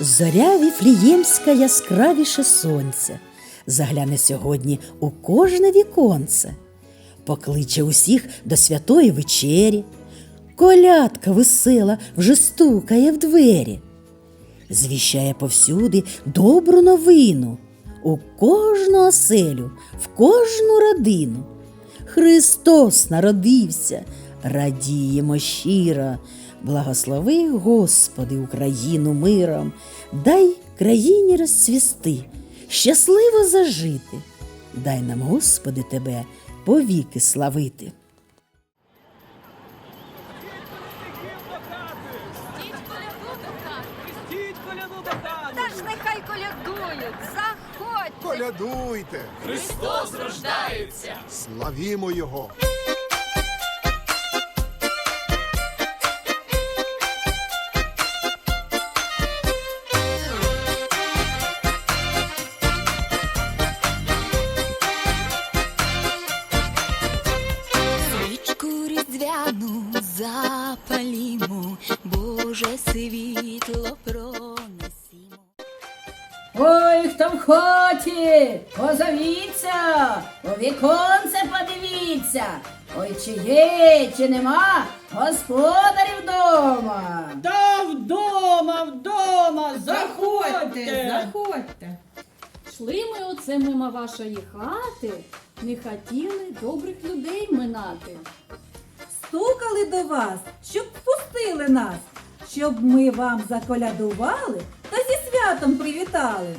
Зоря віфліємська яскравіше сонця, загляне сьогодні у кожне віконце, покличе усіх до святої вечері, колядка весела вже стукає в двері, звіщає повсюди добру новину. У кожну оселю, в кожну родину. Христос народився, радіємо щиро. Благослови, Господи, Україну миром, дай країні розцвісти, щасливо зажити. Дай нам, Господи, Тебе повіки славити. Та ж нехай колядують, заходьте. Колядуйте! Христос рождається! Славімо Його! Боже світло пронесімо. Ой, хто в хаті, позовіться, у віконце подивіться. Ой, чи є, чи нема господарів вдома. Та вдома, вдома! Заходьте! заходьте. Йшли ми оце мимо вашої хати, не хотіли добрих людей минати. Стукали до вас, щоб впустили нас, щоб ми вам заколядували та зі святом привітали.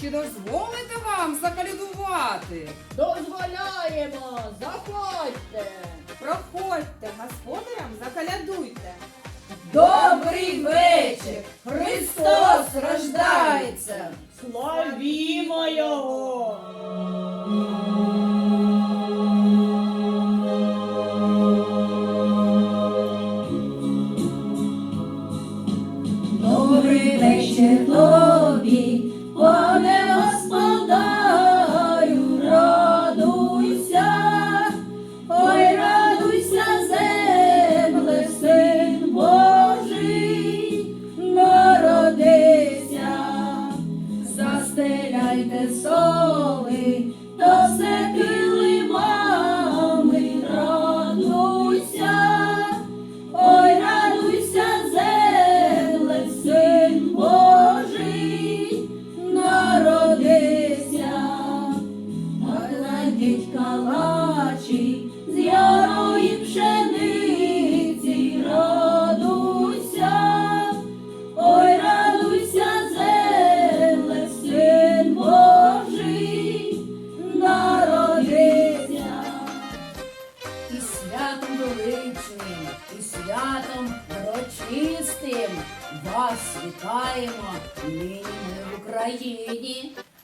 Чи дозволите вам заколядувати? Дозволяємо, заходьте. Проходьте, господарям заколядуйте. Добрий вечір! Христос рождається! Славімо його!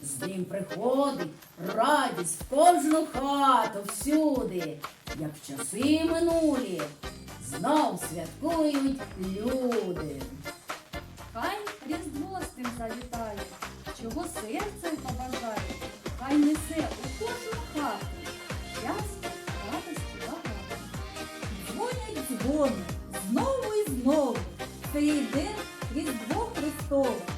З ним приходить радість в кожну хату всюди, як в часи минулі, знов святкують люди. Хай різдво з тим завітає, чого серцем побажає, хай несе у кожну хату. Щастя, радості багато. Дзвонять дзвони знову і знову. Це йде Різдво Христове.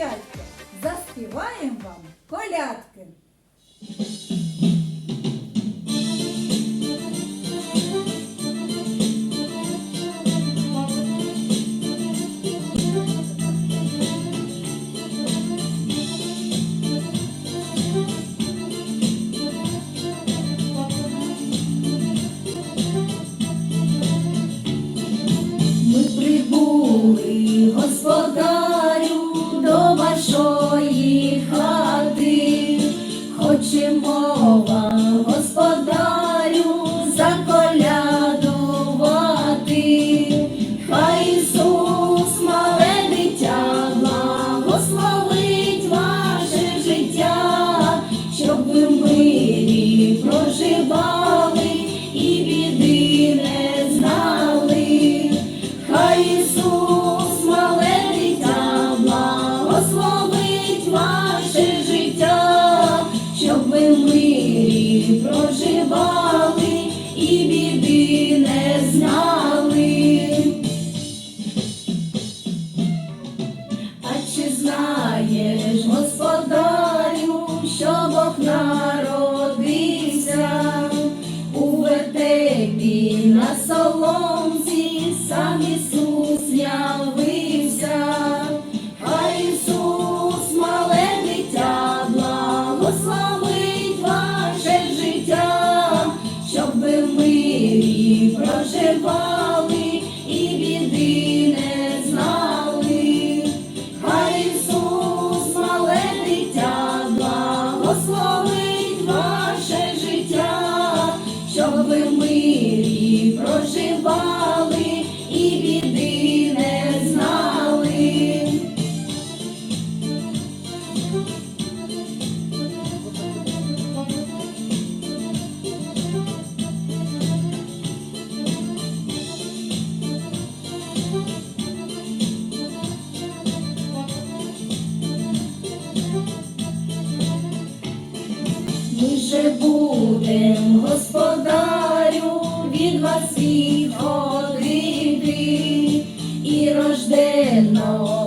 Дядька. Заспіваємо вам колядки. Же будем, господарю, від вас всіх одріти і рожденого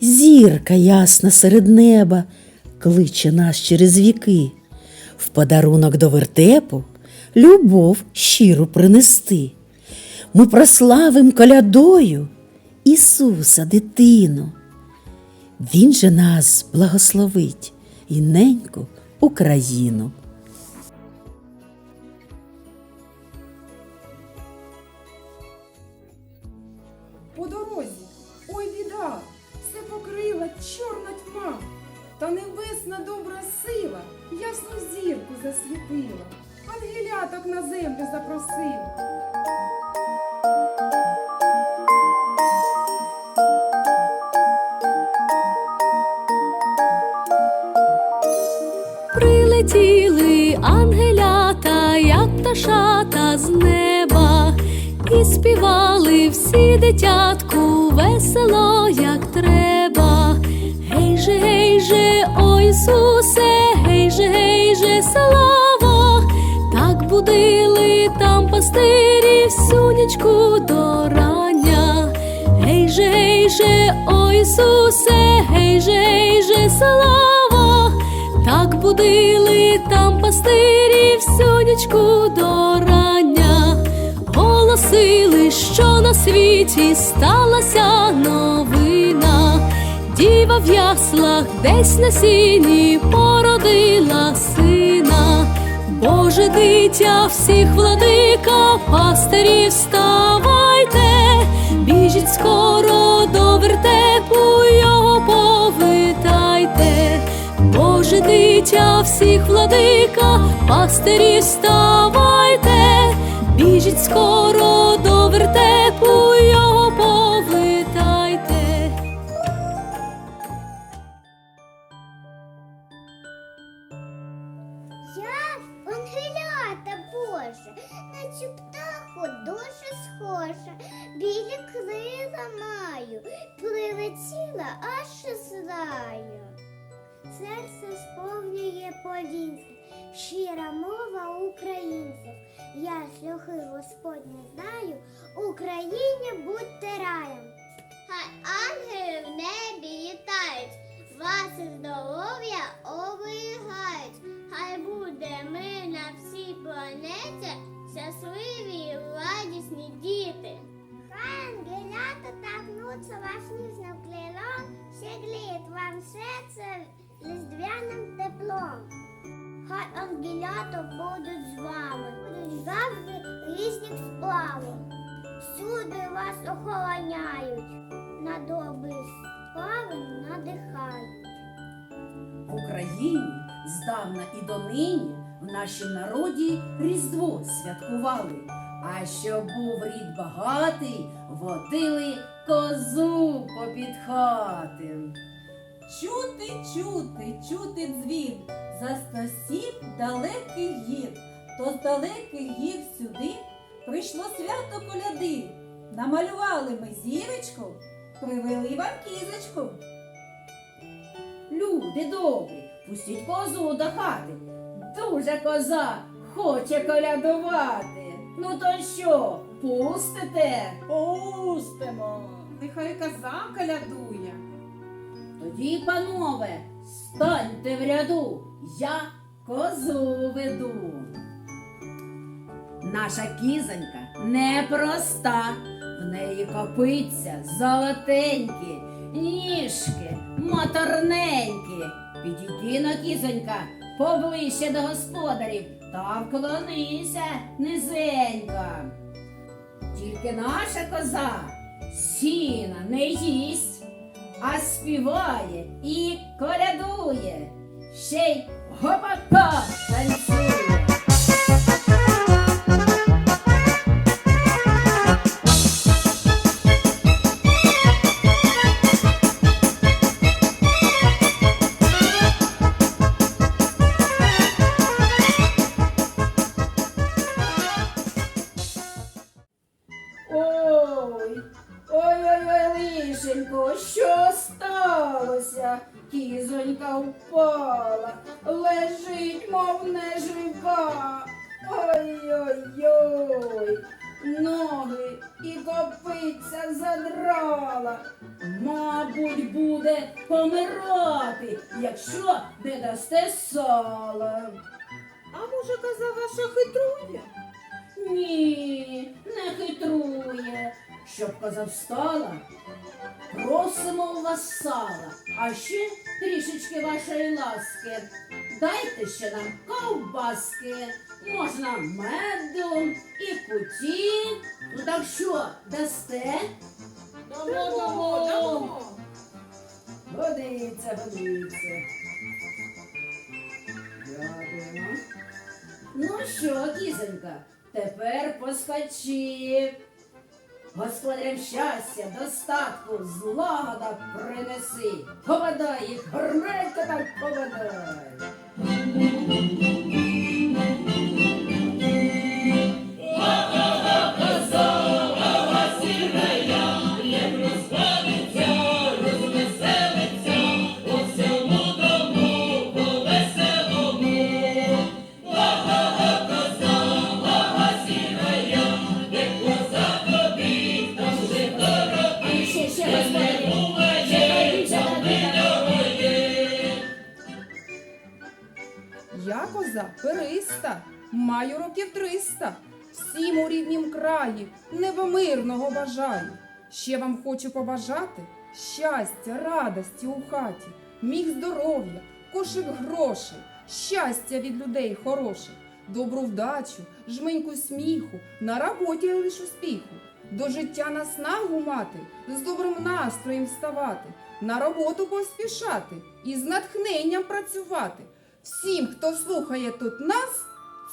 Зірка ясна серед неба кличе нас через віки, в подарунок до вертепу любов щиру принести. Ми прославим колядою Ісуса дитину. Він же нас благословить і неньку Україну. Та небесна добра сила ясну зірку засвітила, ангеляток на землю запросила. Прилетіли ангелята, як пташата з неба, і співали всі дитятку весело, як треба. Же, о Ісусе, гей же, гей же, слава, так будили там пастирі всю нічку до рання. Гей же, гей же, о Ісусе, гей же, гей же, слава, так будили там пастирі всю нічку до рання, голосили, що на світі сталася новина. Діва в яслах десь на сіні породила сина. Боже дитя, всіх владика, пастирі, вставайте, біжіть скоро до вертепу його повитайте. Боже дитя, всіх владика, пастирі, вставайте, біжіть скоро до вертепу білі крила маю, прилетіла аж знаю. Серце сповнює повінців, щира мова українців. Я шляхи Господні знаю, Україні будьте раєм. Хай ангели в небі літають, вас здоров'я оберігають. Хай буде ми на всій планеті щасливі і радісні діти. Хай ангелята торкнуться вас ніжним крилом, сігріють вам серце різдвяним теплом. хай ангелята будуть з вами, будуть завжди різних справи. Всюди вас охороняють, на добрі справи надихають. В Україні здавна і донині в нашім народі Різдво святкували. А щоб був рід багатий, водили козу попід хати. Чути, чути, чути дзвін за стосів далеких гір. То з далеких гір сюди прийшло свято коляди. Намалювали ми зірочку, привели вам кізочку. Люди добрі, пустіть козу до хати. Дуже коза хоче колядувати. Ну то що, пустите? Пустимо. Нехай коза колядує. Тоді, панове, станьте в ряду, я козу веду. Наша кізонька непроста, в неї копиться золотенькі, ніжки моторненькі. Підійди на кізонька поближче до господарів та вклонися низенько. Тільки наша коза сіна не їсть, а співає і колядує, ще й гопака танцює. Мабуть, буде помирати, якщо не дасте сала. А може коза ваша хитрує? Ні, не хитрує. Щоб коза встала, просимо у вас сала, а ще трішечки вашої ласки. Дайте ще нам ковбаски, можна меду і куті. Ну так що, дасте? Дамо, дамо, дамо. Годиться, годиться. Дякуємо. Ну що, кізенька, тепер поскочи. Господарям щастя, достатку, злагода принеси. Поводай їх, гарненько так поводай. Маю років триста. Всім у ріднім краї небомирного бажаю. Ще вам хочу побажати щастя, радості у хаті, міг здоров'я, кошик грошей, щастя від людей хороших, добру вдачу, жменьку сміху, на роботі лиш успіху, до життя наснагу мати, з добрим настроєм вставати, на роботу поспішати і з натхненням працювати. Всім, хто слухає тут нас,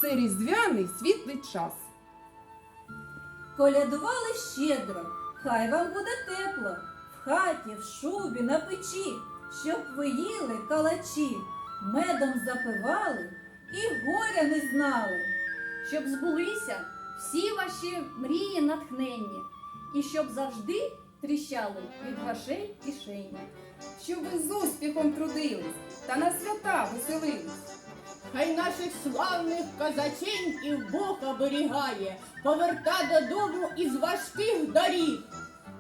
це різдвяний світлий час. Колядували щедро, хай вам буде тепло, в хаті, в шубі, на печі, щоб ви їли калачі, медом запивали і горя не знали. Щоб збулися всі ваші мрії натхненні, і щоб завжди тріщали від грошей кишені. Щоб ви з успіхом трудились та на свята веселились. Хай наших славних козаченьків Бог оберігає, поверта додому із важких доріг.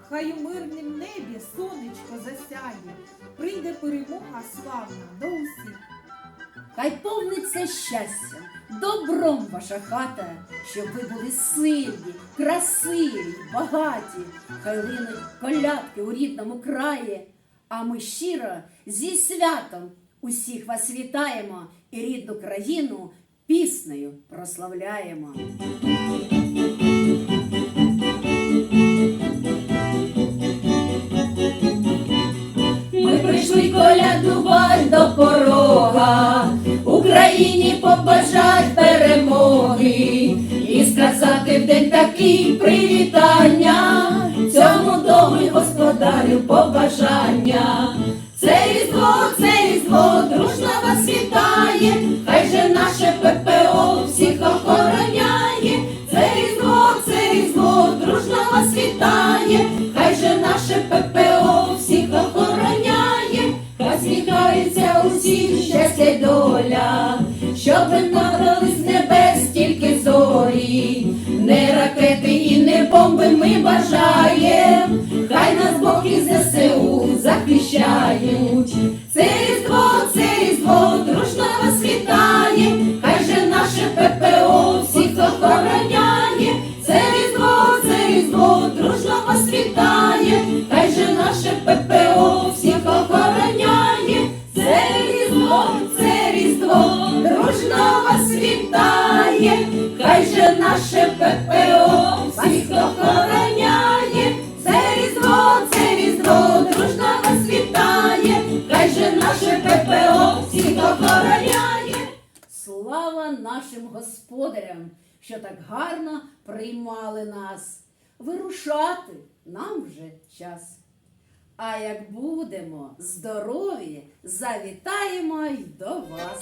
Хай у мирнім небі сонечко засяє, прийде перемога славна до усіх. Хай повниться щастя, добром ваша хата, щоб ви були сильні, красиві, багаті, хай линуть колядки у рідному краї, а ми щиро зі святом Усіх вас вітаємо і рідну країну піснею прославляємо. Ми прийшли колядувати до порога, Україні побажать перемоги і сказати в день такий привітання, цьому дому господарю побажання. Це різдво, це різдво, дружно вас вітає, хай же наше ППО всіх охороняє. Це різдво, це різдво, дружно вас вітає, хай же наше ППО всіх охороняє, хай сміхається усіх щастя й доля, щоб набрали з небес тільки зорі, не ракети і не бомби ми бажаєм, хай нас Бог і ЗСУ захищають. Приймали нас. Вирушати нам вже час. А як будемо здорові, завітаємо й до вас.